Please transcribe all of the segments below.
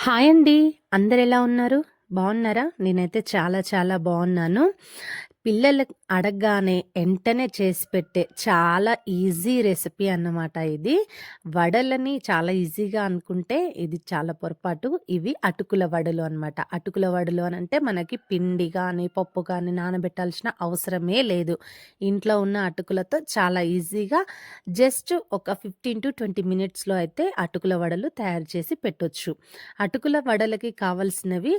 Hi అండి. అందరు ఎలా ఉన్నారు? బాగున్నారా? నేనైతే చాలా చాలా బాగున్నాను. పిల్లలు అడగగానే వెంటనే చేసి పెట్టే చాలా ఈజీ రెసిపీ అన్నమాట ఇది. వడలని చాలా ఈజీగా అనుకుంటే ఇది చాలా పొరపాటు. ఇవి అటుకుల వడలు అన్నమాట. అటుకుల వడలు అని అంటే మనకి పిండి కానీ పప్పు కానీ నానబెట్టాల్సిన అవసరమే లేదు. ఇంట్లో ఉన్న అటుకులతో చాలా ఈజీగా జస్ట్ ఒక 15-20 మినిట్స్‌లో అయితే అటుకుల వడలు తయారు చేసి పెట్టొచ్చు. అటుకుల వడలకి కావాల్సినవి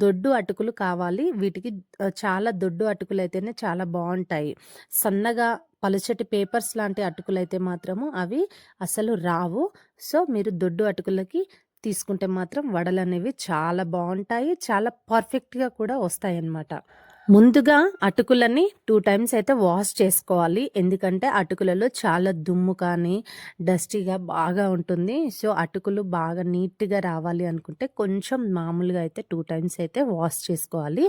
దొడ్డు అటుకులు కావాలి. వీటికి చాలా దొడ్డు అటుకులు అటుకులు అయితేనే చాలా బాగుంటాయి సన్నగా పలుచటి పేపర్స్ లాంటి అటుకులు అయితే మాత్రము అవి అసలు రావు. సో, మీరు దొడ్డు అటుకులకి తీసుకుంటే మాత్రం వడలనేవి చాలా బాగుంటాయి చాలా పర్ఫెక్ట్‌గా కూడా వస్తాయి అన్నమాట ముందుగా అటుకులని టూ టైమ్స్ అయితే వాష్ చేసుకోవాలి. ఎందుకంటే అటుకులలో చాలా దుమ్ము కానీ, డస్టీగా బాగా ఉంటుంది. సో, అటుకులు బాగా నీట్‌గా రావాలి అనుకుంటే కొంచెం మామూలుగా అయితే టూ టైమ్స్ అయితే వాష్ చేసుకోవాలి.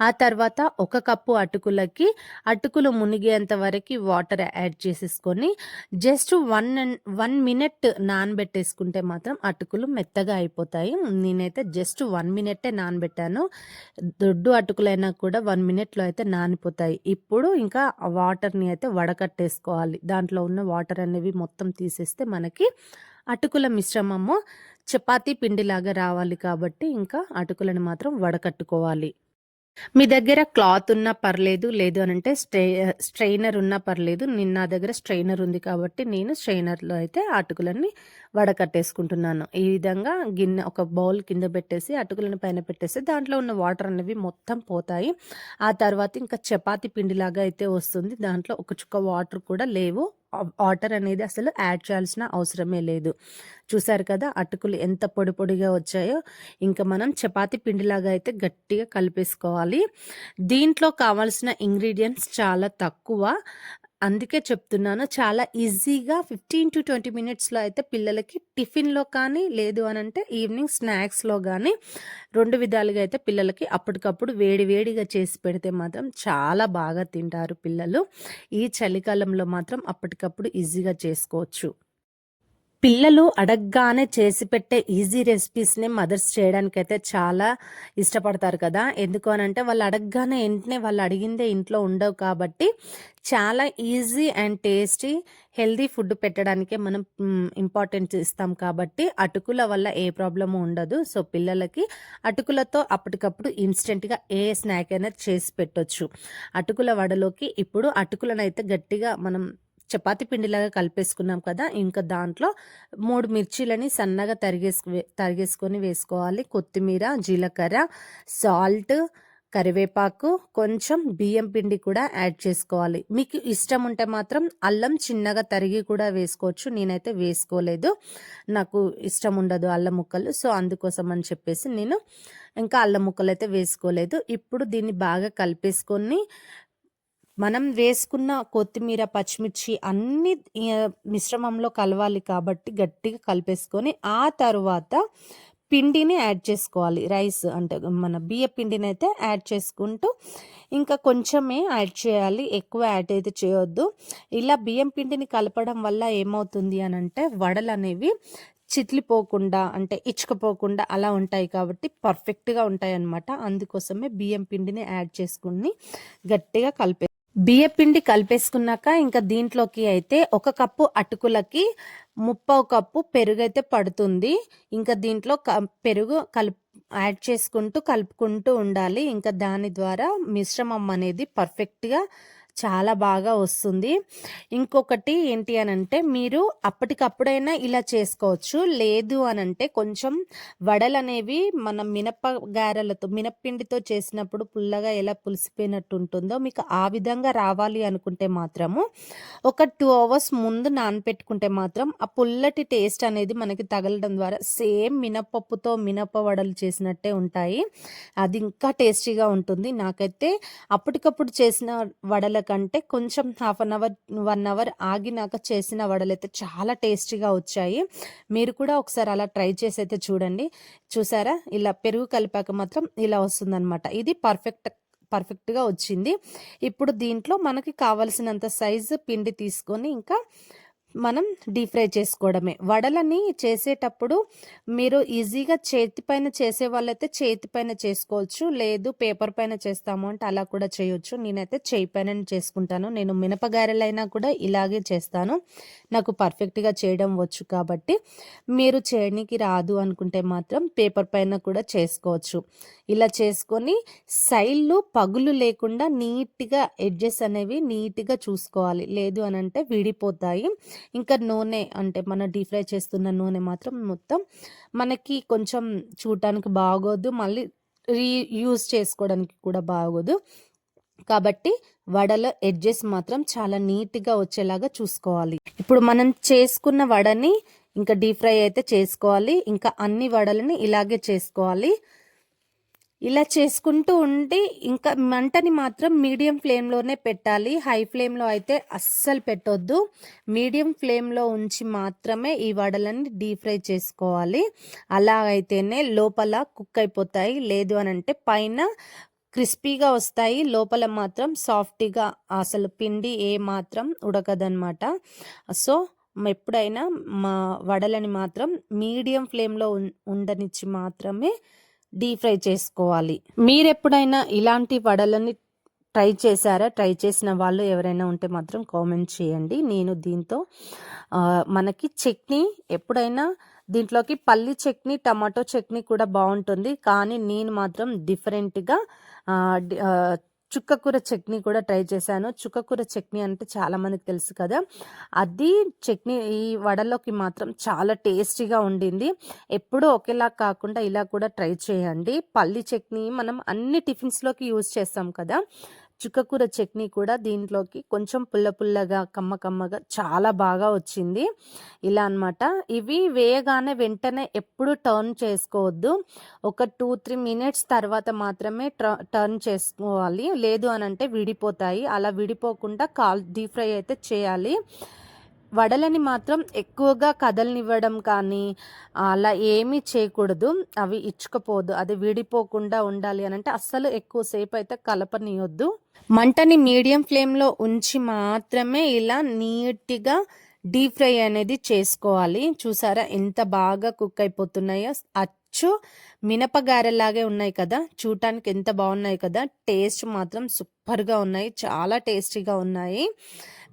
ఆ తర్వాత ఒక కప్పు అటుకులకి అటుకులు మునిగేంత వరకు వాటర్ యాడ్ చేసేసుకొని జస్ట్ వన్ అండ్ 1 మినిట్ నానబెట్టేసుకుంటే మాత్రం అటుకులు మెత్తగా అయిపోతాయి. నేనైతే జస్ట్ వన్ మినిటే నానబెట్టాను. దొడ్డు అటుకులైనా కూడా వన్ మినిట్‌లో అయితే నానిపోతాయి. ఇప్పుడు ఇంకా వాటర్‌ని అయితే వడకట్టేసుకోవాలి. దాంట్లో ఉన్న వాటర్ అనేవి మొత్తం తీసేస్తే మనకి అటుకుల మిశ్రమము చపాతీ పిండిలాగా రావాలి కాబట్టి ఇంకా అటుకులను మాత్రం వడకట్టుకోవాలి. మీ దగ్గర క్లాత్ ఉన్నా పర్లేదు. లేదు అని అంటే స్ట్రే స్ట్రెయినర్ ఉన్నా పర్లేదు. నేను నా దగ్గర స్ట్రెయినర్ ఉంది కాబట్టి నేను స్ట్రెయినర్‌లో అయితే అటుకులని వడకట్టేసుకుంటున్నాను. ఈ విధంగా గిన్నె ఒక బౌల్ కింద పెట్టేసి అటుకులను పైన పెట్టేసి దాంట్లో ఉన్న వాటర్ అనేవి మొత్తం పోతాయి. ఆ తర్వాత ఇంకా చపాతి పిండిలాగా అయితే వస్తుంది. దాంట్లో ఒక చుక్క వాటర్ కూడా లేవు. వాటర్ అనేది అసలు యాడ్ చేయాల్సిన అవసరమే లేదు. చూసారు కదా! అటుకులు ఎంత పొడి పొడిగా వచ్చాయో. ఇంకా మనం చపాతి పిండిలాగా అయితే గట్టిగా కలిపేసుకోవాలి. దీంట్లో కావాల్సిన ఇంగ్రీడియంట్స్ చాలా తక్కువ. అందుకే చెప్తున్నాను. చాలా ఈజీగా 15-20 మినిట్స్‌లో అయితే పిల్లలకి టిఫిన్‌లో కానీ, లేదు అని అంటే ఈవినింగ్ స్నాక్స్‌లో కానీ రెండు విధాలుగా అయితే పిల్లలకి అప్పటికప్పుడు వేడి వేడిగా చేసి పెడితే మాత్రం చాలా బాగా తింటారు పిల్లలు. ఈ చలికాలంలో మాత్రం అప్పటికప్పుడు ఈజీగా చేసుకోవచ్చు. పిల్లలు అడగగానే చేసి పెట్టే ఈజీ రెసిపీస్‌ని మదర్స్ చేయడానికైతే చాలా ఇష్టపడతారు కదా! ఎందుకు అనంటే వాళ్ళు అడగగానే వెంటనే వాళ్ళు అడిగిందే ఇంట్లో ఉండవు కాబట్టి చాలా easy and tasty healthy food పెట్టడానికే మనం ఇంపార్టెన్స్ ఇస్తాం కాబట్టి అటుకుల వల్ల ఏ ప్రాబ్లము ఉండదు. సో, పిల్లలకి అటుకులతో అప్పటికప్పుడు ఇన్‌స్టెంట్‌గా ఏ స్నాక్ అయినా చేసి పెట్టొచ్చు. అటుకుల వడలోకి ఇప్పుడు అటుకులనైతే గట్టిగా మనం చపాతి పిండిలాగా కలిపేసుకున్నాం కదా! ఇంకా దాంట్లో మూడు మిర్చీలని సన్నగా తరిగేసు వే తరిగేసుకొని వేసుకోవాలి. కొత్తిమీర, జీలకర్ర, సాల్ట్, కరివేపాకు, కొంచెం బియ్యం పిండి కూడా యాడ్ చేసుకోవాలి. మీకు ఇష్టం ఉంటే మాత్రం అల్లం చిన్నగా తరిగి కూడా వేసుకోవచ్చు. నేనైతే వేసుకోలేదు. నాకు ఇష్టం ఉండదు అల్లం ముక్కలు. సో, అందుకోసం అని చెప్పేసి నేను ఇంకా అల్లం అయితే వేసుకోలేదు. ఇప్పుడు దీన్ని బాగా కలిపేసుకొని మనం వేసుకున్న కొత్తిమీర, పచ్చిమిర్చి అన్నీ మిశ్రమంలో కలవాలి కాబట్టి గట్టిగా కలిపేసుకొని ఆ తర్వాత పిండిని యాడ్ చేసుకోవాలి. రైస్ అంటే మన బియ్యపు పిండినైతే యాడ్ చేసుకుంటూ ఇంకా కొంచెమే యాడ్ చేయాలి. ఎక్కువ యాడ్ అయితే చేయొద్దు. ఇలా బియ్యం పిండిని కలపడం వల్ల ఏమవుతుంది అనంటే అనేవి చిట్లిపోకుండా అంటే ఇచ్చుకుపోకుండా అలా ఉంటాయి కాబట్టి పర్ఫెక్ట్‌గా ఉంటాయి అన్నమాట అందుకోసమే బియ్యం పిండిని యాడ్ చేసుకొని గట్టిగా కలిపే బియ్యపిండి కలిపేసుకున్నాక ఇంకా దీంట్లోకి అయితే ఒక కప్పు అటుకులకి ముప్పావు కప్పు పెరుగు అయితే పడుతుంది. ఇంకా దీంట్లో క పెరుగు కలుపు యాడ్ చేసుకుంటూ కలుపుకుంటూ ఉండాలి. ఇంకా దాని ద్వారా మిశ్రమం అనేది పర్ఫెక్ట్‌గా చాలా బాగా వస్తుంది. ఇంకొకటి ఏంటి అని అంటే మీరు అప్పటికప్పుడైనా ఇలా చేసుకోవచ్చు. లేదు అనంటే కొంచెం వడలనేవి మనం మినప గారెలతో మినప్పిండితో చేసినప్పుడు పుల్లగా ఎలా పులిసిపోయినట్టు ఉంటుందో మీకు ఆ విధంగా రావాలి అనుకుంటే మాత్రము ఒక టూ అవర్స్ ముందు నానపెట్టుకుంటే మాత్రం ఆ పుల్లటి టేస్ట్ అనేది మనకి తగలడం ద్వారా సేమ్ మినపప్పుతో మినప వడలు చేసినట్టే ఉంటాయి. అది ఇంకా టేస్టీగా ఉంటుంది. నాకైతే అప్పటికప్పుడు చేసిన వడల కంటే కొంచెం half an hour, one hour ఆగినాక చేసిన వడలైతే చాలా టేస్టీగా వచ్చాయి. మీరు కూడా ఒకసారి అలా ట్రై చేసైతే చూడండి. చూసారా? ఇలా పెరుగు కలిపాక మాత్రం ఇలా వస్తుందన్నమాట. ఇది పర్ఫెక్ట్ పర్ఫెక్ట్‌గా వచ్చింది. ఇప్పుడు దీంట్లో మనకి కావాల్సినంత సైజు పిండి తీసుకొని ఇంకా మనం డీప్ ఫ్రై చేసుకోవడమే. వడలని చేసేటప్పుడు మీరు ఈజీగా చేతి పైన చేసే వాళ్ళైతే చేతి పైన చేసుకోవచ్చు లేదు పేపర్ పైన చేస్తాము అంటే అలా కూడా చేయొచ్చు. నేనైతే చేయి పైన చేసుకుంటాను. నేను మినపగారెలైనా కూడా ఇలాగే చేస్తాను. నాకు పర్ఫెక్ట్గా చేయడం వచ్చు కాబట్టి మీరు చేయడానికి రాదు అనుకుంటే మాత్రం పేపర్ పైన కూడా చేసుకోవచ్చు. ఇలా చేసుకొని సైడ్లు పగులు లేకుండా నీట్గా ఎడ్జెస్ అనేవి నీట్గా చూసుకోవాలి. లేదు అని అంటే విడిపోతాయి. ఇంకా నూనె అంటే మన డీప్ ఫ్రై చేస్తున్న నూనె మాత్రం మొత్తం మనకి కొంచెం చూడటానికి బాగోదు. మళ్ళీ రీ యూజ్ చేసుకోవడానికి కూడా బాగోదు. కాబట్టి వడల ఎడ్జెస్ మాత్రం చాలా నీట్గా వచ్చేలాగా చూసుకోవాలి. ఇప్పుడు మనం చేసుకున్న వడని ఇంకా డీప్ ఫ్రై అయితే చేసుకోవాలి. ఇంకా అన్ని వడలని ఇలాగే చేసుకోవాలి. ఇలా చేసుకుంటూ ఉండి ఇంకా మంటని మాత్రం మీడియం ఫ్లేమ్లోనే పెట్టాలి. హై ఫ్లేమ్లో అయితే అస్సలు పెట్టొద్దు. మీడియం ఫ్లేమ్లో ఉంచి మాత్రమే ఈ వడలని డీప్ ఫ్రై చేసుకోవాలి. అలా అయితేనే లోపల కుక్ అయిపోతాయి. లేదు అని అంటే పైన క్రిస్పీగా వస్తాయి. లోపల మాత్రం సాఫ్టీగా అసలు పిండి ఏ మాత్రం ఉడకదనమాట సో ఎప్పుడైనా మా వడలని మాత్రం మీడియం ఫ్లేమ్లో ఉండనిచ్చి మాత్రమే డీప్ ఫ్రై చేసుకోవాలి. మీరు ఎప్పుడైనా ఇలాంటి వడలని ట్రై చేశారా? ట్రై చేసిన వాళ్ళు ఎవరైనా ఉంటే మాత్రం కామెంట్ చేయండి. నేను దీంతో మనకి చట్నీ ఎప్పుడైనా దీంట్లోకి పల్లి చట్నీ టమాటో చట్నీ కూడా బాగుంటుంది. కానీ నేను మాత్రం డిఫరెంట్గా చుక్కకూర చట్నీ కూడా ట్రై చేశాను. చుక్కకూర చట్నీ అంటే చాలా మందికి తెలుసు కదా. అది చట్నీ ఈ వడలోకి మాత్రం చాలా టేస్టీగా ఉండింది. ఎప్పుడూ ఒకేలా కాకుండా ఇలా కూడా ట్రై చేయండి. పల్లి చట్నీ మనం అన్ని టిఫిన్స్లోకి యూజ్ చేస్తాం కదా. చుక్కకూర చట్నీ కూడా దీంట్లోకి కొంచెం పుల్ల పుల్లగా కమ్మ కమ్మగా చాలా బాగా వచ్చింది. ఇలా అనమాట ఇవి వేయగానే వెంటనే ఎప్పుడు టర్న్ చేసుకోవద్దు. ఒక టూ త్రీ మినిట్స్ తర్వాత మాత్రమే టర్న్ చేసుకోవాలి. లేదు అని అంటే విడిపోతాయి. అలా విడిపోకుండా కాల్ డీప్ ఫ్రై అయితే చేయాలి. వడలని మాత్రం ఎక్కువగా కదలనివ్వడం కానీ అలా ఏమీ చేయకూడదు. అవి ఇచ్చుకపోదు. అది విడిపోకుండా ఉండాలి అని అంటే అస్సలు ఎక్కువసేపు అయితే కలపనియొద్దు. మంటని మీడియం ఫ్లేమ్లో ఉంచి మాత్రమే ఇలా నీట్గా డీప్ ఫ్రై అనేది చేసుకోవాలి. చూసారా ఎంత బాగా కుక్ అయిపోతున్నాయో. అచ్చు మినపగారెలాగే ఉన్నాయి కదా. చూడటానికి ఎంత బాగున్నాయి కదా. టేస్ట్ మాత్రం సూపర్గా ఉన్నాయి. చాలా టేస్టీగా ఉన్నాయి.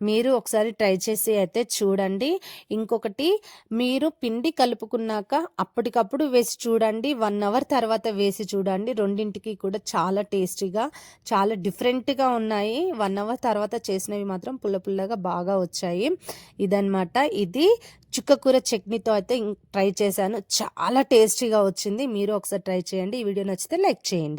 మీరు ఒకసారి ట్రై చేసి అయితే చూడండి. ఇంకొకటి మీరు పిండి కలుపుకున్నాక అప్పటికప్పుడు వేసి చూడండి. వన్ అవర్ తర్వాత వేసి చూడండి. రెండింటికి కూడా చాలా టేస్టీగా చాలా డిఫరెంట్గా ఉన్నాయి. వన్ అవర్ తర్వాత చేసినవి మాత్రం పుల్ల పుల్లగా బాగా వచ్చాయి. ఇదనమాట ఇది చుక్కకూర చట్నీతో అయితే ట్రై చేశాను. చాలా టేస్టీగా వచ్చింది. మీరు ఒకసారి ట్రై చేయండి. ఈ వీడియో నచ్చితే లైక్ చేయండి.